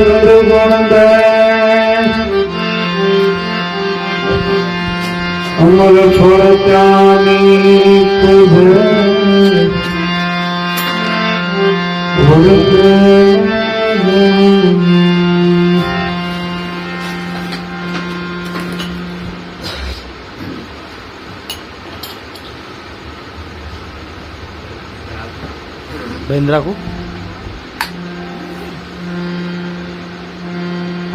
얼굴을 보는데 엄마를 초록병이 그대 오른데 뭐 했느라고?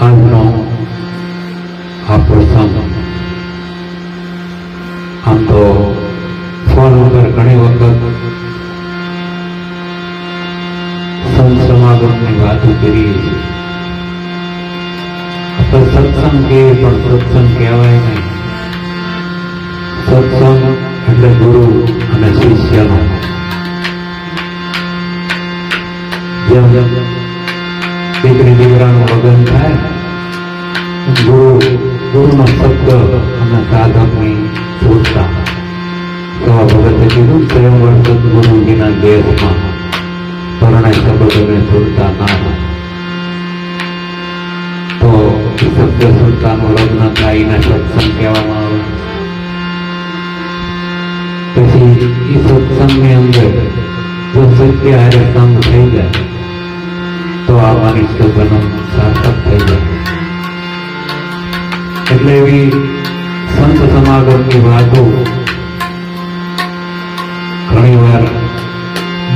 આજનો આ આમ તો ફોન ઉપર ઘણી વખત સંત સમાગમની વાતો કરીએ છીએ સત્સંગ કહીએ પણ સત્સંગ કહેવાય નહીં. સત્સંગ એટલે ગુરુ અને શિષ્યનો. જેમ જેમ દીકરી દીકરાનું લગ્ન થાય ગુરુ ગુરુનો શબ્દ અને સાધકની પૂરતા એવા ભગતે કીધું સ્વયંવર સદગુરુજીના દેશમાં પરણે શબ્દોને જોડતા ના. તો સત્ય સંતાનું લગ્ન ગાયના સત્સંગ કહેવામાં આવે પછી એ સત્સંગની અંદર જો સત્ય હારે સંગ થઈ જાય તો આ મારી જન્મ સાર્થક થઈ જાય એટલે એવી સંત સમાગમની વાતો ઘણી વાર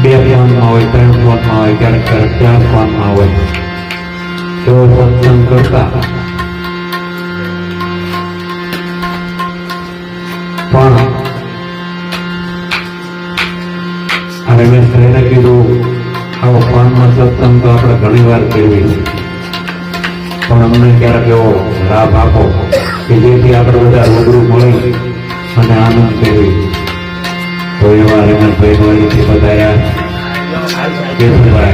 બે ફોનમાં હોય, ત્રણ ફોનમાં હોય, ક્યારેક ક્યારેક ચાર ફોનમાં હોય. એવો સત્સંગ કરતા. પણ અને મેં થઈને કીધું, આવો ફોનમાં સત્સંગ તો આપણે ઘણી વાર કેળવી પણ અમને ક્યારેક એવો લાભ આપો કે જેથી આપણે બધા રૂબરૂ મળી અને આનંદ કેળવી તો એવા રમેશભાઈ વળીથી બતાવ્યા. કેશુભાઈ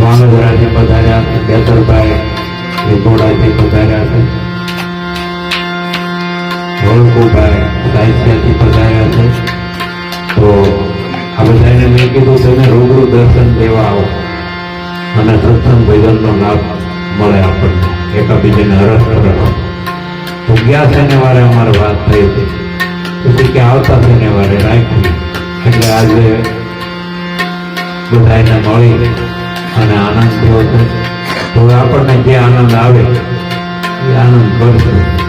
વાંગોદરાથી પધાર્યા બેતરભાઈ લીંબોડાથી પધાર્યા છે. વળકુભાઈ સાહિત્યથી પધાર્યા છે. તો આ બધાને મેં કીધું, તમે રૂબરૂ દર્શન દેવા આવો. અને સત્સંગ ભજનનો લાભ મળે આપણને, એકાબીજાને હરસ હરસ તો ગયા શનિવારે અમારે વાત થઈ હતી. પછી કે આવતા શનિવારે રાખી એટલે આજે બધાને મળી અને આનંદ થયો છે. તો આપણને જે આનંદ આવે, એ આનંદ કરશે.